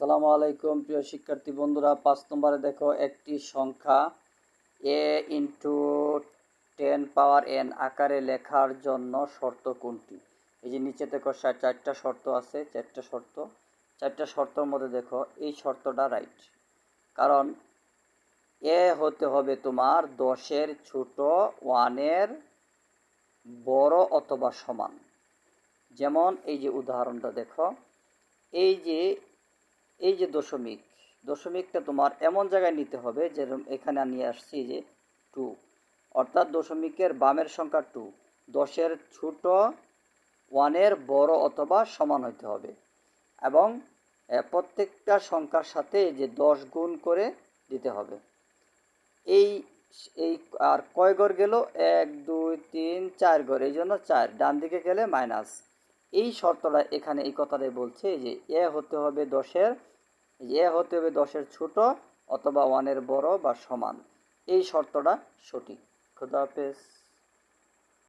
সালামু আলাইকুম, প্রিয় শিক্ষার্থী বন্ধুরা। পাঁচ নম্বরে দেখো, একটি সংখ্যা a into ten power n আকারে লেখার জন্য শর্ত কোনটি? এই যে নিচে দেখো চারটা শর্ত আছে, চারটা শর্ত। চারটা শর্তর মধ্যে দেখো, এই শর্তটা রাইট কারণ এ হতে হবে তোমার দশের ছোট ওয়ানের বড় অথবা সমান। যেমন এই যে উদাহরণটা দেখো, এই যে এই যে দশমিক, দশমিকটা তোমার এমন জায়গায় নিতে হবে যেরকম এখানে নিয়ে আসছি যে টু, অর্থাৎ দশমিকের বামের সংখ্যা টু, দশের ছোট ওয়ানের বড় অথবা সমান হতে হবে। এবং প্রত্যেকটা সংখ্যার সাথে যে দশ গুণ করে দিতে হবে। এই এই আর কয় ঘর গেল? এক, দুই, তিন, চার ঘর এই জন্য চার, ডান দিকে গেলে মাইনাস। এই শর্তটা এখানে এই কথাটাই বলছে যে এ হতে হবে দশের এ হতে হবে দশের ছোট অথবা ওয়ানের বড় বা সমান। এই শর্তটা সঠিক। খুদা